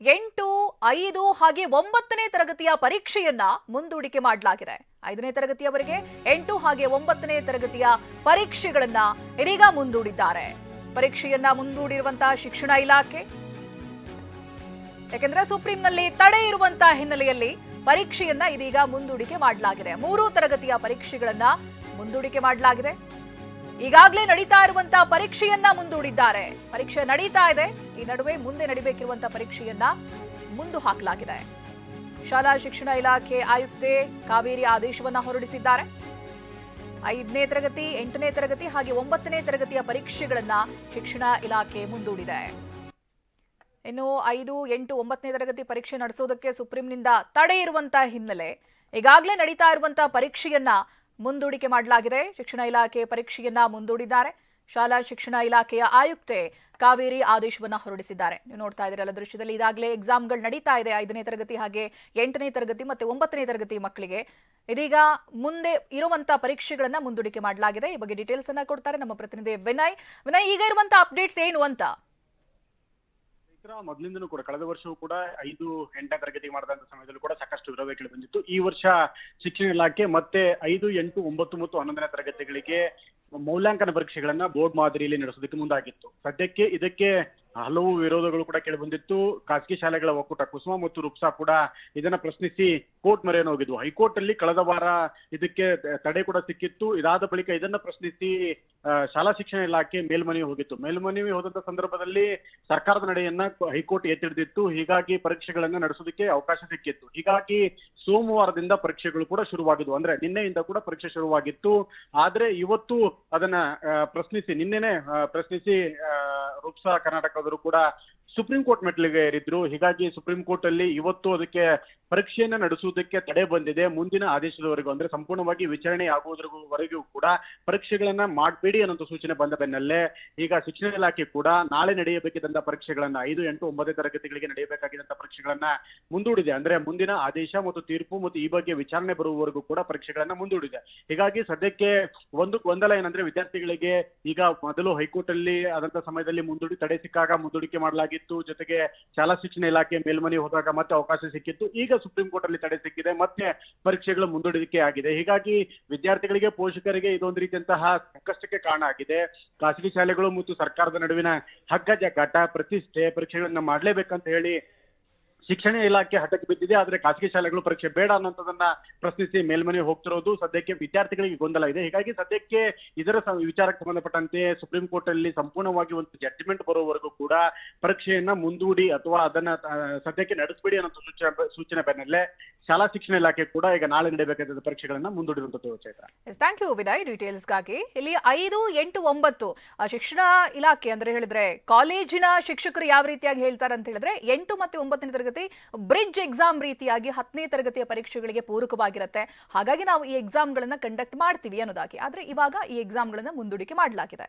ಎಂಟು, ಐದು ಹಾಗೆ ಒಂಬತ್ತನೇ ತರಗತಿಯ ಪರೀಕ್ಷೆಯನ್ನ ಮುಂದೂಡಿಕೆ ಮಾಡಲಾಗಿದೆ. ಐದನೇ ತರಗತಿಯವರೆಗೆ ಎಂಟು ಹಾಗೆ ಒಂಬತ್ತನೇ ತರಗತಿಯ ಪರೀಕ್ಷೆಗಳನ್ನ ಇದೀಗ ಮುಂದೂಡಿದ್ದಾರೆ. ಪರೀಕ್ಷೆಯನ್ನ ಮುಂದೂಡಿರುವಂತಹ ಶಿಕ್ಷಣ ಇಲಾಖೆ, ಯಾಕೆಂದ್ರೆ ಸುಪ್ರೀಂನಲ್ಲಿ ತಡೆ ಇರುವಂತಹ ಹಿನ್ನೆಲೆಯಲ್ಲಿ ಪರೀಕ್ಷೆಯನ್ನ ಇದೀಗ ಮುಂದೂಡಿಕೆ ಮಾಡಲಾಗಿದೆ. ಮೂರು ತರಗತಿಯ ಪರೀಕ್ಷೆಗಳನ್ನ ಮುಂದೂಡಿಕೆ ಮಾಡಲಾಗಿದೆ. ಈಗಾಗಲೇ ನಡೀತಾ ಇರುವಂತಹ ಪರೀಕ್ಷೆಯನ್ನ ಮುಂದೂಡಿದ್ದಾರೆ. ಪರೀಕ್ಷೆ ನಡೀತಾ ಇದೆ. ಈ ನಡುವೆ ಮುಂದೆ ನಡಿಬೇಕಿರುವಂತಹ ಪರೀಕ್ಷೆಯನ್ನ ಮುಂದು ಹಾಕಲಾಗಿದೆ. ಶಾಲಾ ಶಿಕ್ಷಣ ಇಲಾಖೆ ಆಯುಕ್ತೆ ಕಾವೇರಿ ಆದೇಶವನ್ನ ಹೊರಡಿಸಿದ್ದಾರೆ. ಐದನೇ ತರಗತಿ, ಎಂಟನೇ ತರಗತಿ ಹಾಗೆ ಒಂಬತ್ತನೇ ತರಗತಿಯ ಪರೀಕ್ಷೆಗಳನ್ನ ಶಿಕ್ಷಣ ಇಲಾಖೆ ಮುಂದೂಡಿದೆ. ಇನ್ನು ಐದು, ಎಂಟು, ಒಂಬತ್ತನೇ ತರಗತಿ ಪರೀಕ್ಷೆ ನಡೆಸೋದಕ್ಕೆ ಸುಪ್ರೀಂನಿಂದ ತಡೆ ಇರುವಂತಹ ಹಿನ್ನೆಲೆ ಈಗಾಗಲೇ ನಡೀತಾ ಇರುವಂತಹ ಪರೀಕ್ಷೆಯನ್ನ ಮುಂದೂಡಿಕೆ ಮಾಡಲಾಗಿದೆ. ಶಿಕ್ಷಣ ಇಲಾಖೆ ಪರೀಕ್ಷೆಯನ್ನ ಮುಂದೂಡಿದ್ದಾರೆ. ಶಾಲಾ ಶಿಕ್ಷಣ ಇಲಾಖೆಯ ಆಯುಕ್ತೆ ಕಾವೇರಿ ಆದೇಶವನ್ನ ಹೊರಡಿಸಿದ್ದಾರೆ. ನೀವು ನೋಡ್ತಾ ಇದ್ದೀರಲ್ಲ ದೃಶ್ಯದಲ್ಲಿ ಈಗಾಗಲೇ ಎಕ್ಸಾಮ್ಗಳು ನಡೀತಾ ಇದೆ. ಐದನೇ ತರಗತಿ ಹಾಗೆ ಎಂಟನೇ ತರಗತಿ ಮತ್ತೆ ಒಂಬತ್ತನೇ ತರಗತಿ ಮಕ್ಕಳಿಗೆ. ಇದೀಗ ಮುಂದೆ ಇರುವಂತಹ ಪರೀಕ್ಷೆಗಳನ್ನ ಮುಂದೂಡಿಕೆ ಮಾಡಲಾಗಿದೆ. ಈ ಬಗ್ಗೆ ಡೀಟೇಲ್ಸ್ ಅನ್ನ ಕೊಡ್ತಾರೆ ನಮ್ಮ ಪ್ರತಿನಿಧಿ ವಿನಯ್. ವಿನಯ್, ಈಗ ಇರುವಂತಹ ಅಪ್ಡೇಟ್ಸ್ ಏನು ಅಂತ? ಚೈತ್ರ ಮೊದಲಿಂದನೂ ಕೂಡ, ಕಳೆದ ವರ್ಷವೂ ಕೂಡ ಐದು ಎಂಟನೇ ತರಗತಿ ಮಾಡಿದಂತ ಸಮಯದಲ್ಲೂ ಕೂಡ ಸಾಕಷ್ಟು ವಿರೋಧ ಬಂದಿತ್ತು. ಈ ವರ್ಷ ಶಿಕ್ಷಣ ಇಲಾಖೆ ಮತ್ತೆ ಐದು, ಎಂಟು, ಒಂಬತ್ತು ಮತ್ತು ಹನ್ನೊಂದನೇ ತರಗತಿಗಳಿಗೆ ಮೌಲ್ಯಾಂಕನ ಪರೀಕ್ಷೆಗಳನ್ನ ಬೋರ್ಡ್ ಮಾದರಿಯಲ್ಲಿ ನಡೆಸೋದಕ್ಕೆ ಮುಂದಾಗಿತ್ತು. ಸದ್ಯಕ್ಕೆ ಇದಕ್ಕೆ ಹಲವು ವಿರೋಧಗಳು ಕೂಡ ಕೇಳಿ ಬಂದಿತ್ತು. ಖಾಸಗಿ ಶಾಲೆಗಳ ಒಕ್ಕೂಟ ಕುಸುಮ ಮತ್ತು ರುಪ್ಸಾ ಕೂಡ ಇದನ್ನ ಪ್ರಶ್ನಿಸಿ ಕೋರ್ಟ್ ಮರೆಯನ್ನು ಹೋಗಿದ್ವು. ಹೈಕೋರ್ಟ್ ಅಲ್ಲಿ ಕಳೆದ ವಾರ ಇದಕ್ಕೆ ತಡೆ ಕೂಡ ಸಿಕ್ಕಿತ್ತು. ಇದಾದ ಬಳಿಕ ಇದನ್ನ ಪ್ರಶ್ನಿಸಿ ಶಾಲಾ ಶಿಕ್ಷಣ ಇಲಾಖೆ ಮೇಲ್ಮನವಿ ಹೋಗಿತ್ತು. ಮೇಲ್ಮನವಿ ಹೋದಂತ ಸಂದರ್ಭದಲ್ಲಿ ಸರ್ಕಾರದ ನಡೆಯನ್ನ ಹೈಕೋರ್ಟ್ ಎತ್ತಿಡಿದಿತ್ತು. ಹೀಗಾಗಿ ಪರೀಕ್ಷೆಗಳನ್ನ ನಡೆಸೋದಕ್ಕೆ ಅವಕಾಶ ಸಿಕ್ಕಿತ್ತು. ಹೀಗಾಗಿ ಸೋಮವಾರದಿಂದ ಪರೀಕ್ಷೆಗಳು ಕೂಡ ಶುರುವಾಗಿದ್ವು. ಅಂದ್ರೆ ನಿನ್ನೆಯಿಂದ ಕೂಡ ಪರೀಕ್ಷೆ ಶುರುವಾಗಿತ್ತು. ಆದ್ರೆ ಇವತ್ತು ಅದನ್ನ ಪ್ರಶ್ನಿಸಿ, ನಿನ್ನೆನೆ ಪ್ರಶ್ನಿಸಿ ಆ, ರುಕ್ಸಾ ಕರ್ನಾಟಕದವರು ಕೂಡ ಸುಪ್ರೀಂ ಕೋರ್ಟ್ ಮೆಟ್ಲಿಗೆ ಏರಿದ್ರು. ಹೀಗಾಗಿ ಸುಪ್ರೀಂ ಕೋರ್ಟ್ ಅಲ್ಲಿ ಇವತ್ತು ಅದಕ್ಕೆ ಪರೀಕ್ಷೆಯನ್ನ ನಡೆಸುವುದಕ್ಕೆ ತಡೆ ಬಂದಿದೆ. ಮುಂದಿನ ಆದೇಶದವರೆಗೂ ಅಂದ್ರೆ ಸಂಪೂರ್ಣವಾಗಿ ವಿಚಾರಣೆ ಆಗುವುದರವರೆಗೂ ಕೂಡ ಪರೀಕ್ಷೆಗಳನ್ನ ಮಾಡಬೇಡಿ ಅನ್ನೋ ಸೂಚನೆ ಬಂದ ಬೆನ್ನಲ್ಲೇ ಈಗ ಶಿಕ್ಷಣ ಇಲಾಖೆ ಕೂಡ ನಾಳೆ ನಡೆಯಬೇಕಿದ್ದಂತ ಪರೀಕ್ಷೆಗಳನ್ನ ಐದು, ಎಂಟು, ಒಂಬತ್ತನೇ ತರಗತಿಗಳಿಗೆ ನಡೆಯಬೇಕಾಗಿದ್ದಂತ ಪರೀಕ್ಷೆಗಳನ್ನ ಮುಂದೂಡಿದೆ. ಅಂದ್ರೆ ಮುಂದಿನ ಆದೇಶ ಮತ್ತು ತೀರ್ಪು ಮತ್ತು ಈ ಬಗ್ಗೆ ವಿಚಾರಣೆ ಬರುವವರೆಗೂ ಕೂಡ ಪರೀಕ್ಷೆಗಳನ್ನ ಮುಂದೂಡಿದೆ. ಹೀಗಾಗಿ ಸದ್ಯಕ್ಕೆ ಒಂದು ಗೊಂದಲ ಏನಂದ್ರೆ ವಿದ್ಯಾರ್ಥಿಗಳಿಗೆ ಈಗ ಮೊದಲು ಹೈಕೋರ್ಟ್ ಅಲ್ಲಿ ಆದಂತ ಸಮಯದಲ್ಲಿ ಮುಂದೂಡಿ ತಡೆ ಸಿಕ್ಕಾಗ ಮುಂದೂಡಿಕೆ ಮಾಡಲಾಗಿತ್ತು. ಜೊತೆಗೆ ಶಾಲಾ ಶಿಕ್ಷಣ ಇಲಾಖೆ ಮೇಲ್ಮನೆ ಹೋದಾಗ ಮತ್ತೆ ಅವಕಾಶ ಸಿಕ್ಕಿತ್ತು. ಈಗ ಸುಪ್ರೀಂ ಕೋರ್ಟ್ ಅಲ್ಲಿ ತಡೆ ಸಿಕ್ಕಿದೆ, ಮತ್ತೆ ಪರೀಕ್ಷೆಗಳು ಮುಂದೂಡಿಕೆ ಆಗಿದೆ. ಹೀಗಾಗಿ ವಿದ್ಯಾರ್ಥಿಗಳಿಗೆ ಪೋಷಕರಿಗೆ ಇದೊಂದು ರೀತಿಯಂತಹ ಸಂಕಷ್ಟಕ್ಕೆ ಕಾರಣ ಆಗಿದೆ. ಖಾಸಗಿ ಶಾಲೆಗಳು ಮತ್ತು ಸರ್ಕಾರದ ನಡುವಿನ ಹಗ್ಗ ಜಗ್ಗಾಟ ಪ್ರತಿಷ್ಠೆ, ಪರೀಕ್ಷೆಗಳನ್ನ ಮಾಡ್ಲೇಬೇಕಂತ ಹೇಳಿ ಶಿಕ್ಷಣ ಇಲಾಖೆ ಹಠಕ್ಕೆ ಬಿದ್ದಿದೆ, ಆದ್ರೆ ಖಾಸಗಿ ಶಾಲೆಗಳು ಪರೀಕ್ಷೆ ಬೇಡ ಅನ್ನೋದನ್ನ ಪ್ರಶ್ನಿಸಿ ಮೇಲ್ಮನೆ ಹೋಗ್ತಿರೋದು ಸದ್ಯಕ್ಕೆ ವಿದ್ಯಾರ್ಥಿಗಳಿಗೆ ಗೊಂದಲ ಇದೆ. ಹೀಗಾಗಿ ಸದ್ಯಕ್ಕೆ ಇದರ ವಿಚಾರಕ್ಕೆ ಸಂಬಂಧಪಟ್ಟಂತೆ ಸುಪ್ರೀಂ ಕೋರ್ಟ್ ಅಲ್ಲಿ ಸಂಪೂರ್ಣವಾಗಿ ಒಂದು ಜಡ್ಜ್ಮೆಂಟ್ ಬರೋವರೆಗೂ ಕೂಡ ಪರೀಕ್ಷೆಯನ್ನ ಮುಂದೂಡಿ ಅಥವಾ ಅದನ್ನ ಸದ್ಯಕ್ಕೆ ನಡೆಸಬೇಡಿ ಅನ್ನೋ ಸೂಚನೆ ಸೂಚನೆ ಬೆನ್ನಲ್ಲೇ ಶಾಲಾ ಶಿಕ್ಷಣ ಇಲಾಖೆ ಕೂಡ ಈಗ ನಾಳೆ ನಡೆಯಬೇಕಾದ ಪರೀಕ್ಷೆಗಳನ್ನ ಮುಂದೂಡಿರುವಂತದ್ದು ಚೈತ್ರ ಥ್ಯಾಂಕ್ ಯು ವಿನಯ್ ಡೀಟೇಲ್ಸ್ಗಾಗಿ ಇಲ್ಲಿ ಐದು, ಎಂಟು, ಒಂಬತ್ತು ಶಿಕ್ಷಣ ಇಲಾಖೆ ಅಂದ್ರೆ ಹೇಳಿದ್ರೆ ಕಾಲೇಜಿನ ಶಿಕ್ಷಕರು ಯಾವ ರೀತಿಯಾಗಿ ಹೇಳ್ತಾರೆ ಅಂತ ಹೇಳಿದ್ರೆ ಎಂಟು ಮತ್ತೆ ಒಂಬತ್ತನೇ ತರಗತಿ ಬ್ರಿಡ್ಜ್ ಎಕ್ಸಾಮ್ ರೀತಿಯಾಗಿ ಹತ್ತನೇ ತರಗತಿಯ ಪರೀಕ್ಷೆಗಳಿಗೆ ಪೂರಕವಾಗಿರುತ್ತೆ. ಹಾಗಾಗಿ ನಾವು ಈ ಎಕ್ಸಾಮ್ಗಳನ್ನ ಕಂಡಕ್ಟ್ ಮಾಡ್ತೀವಿ ಅನ್ನೋದಾಗಿ. ಆದ್ರೆ ಇವಾಗ ಈ ಎಕ್ಸಾಮ್ಗಳನ್ನ ಮುಂದೂಡಿಕೆ ಮಾಡಲಾಗಿದೆ.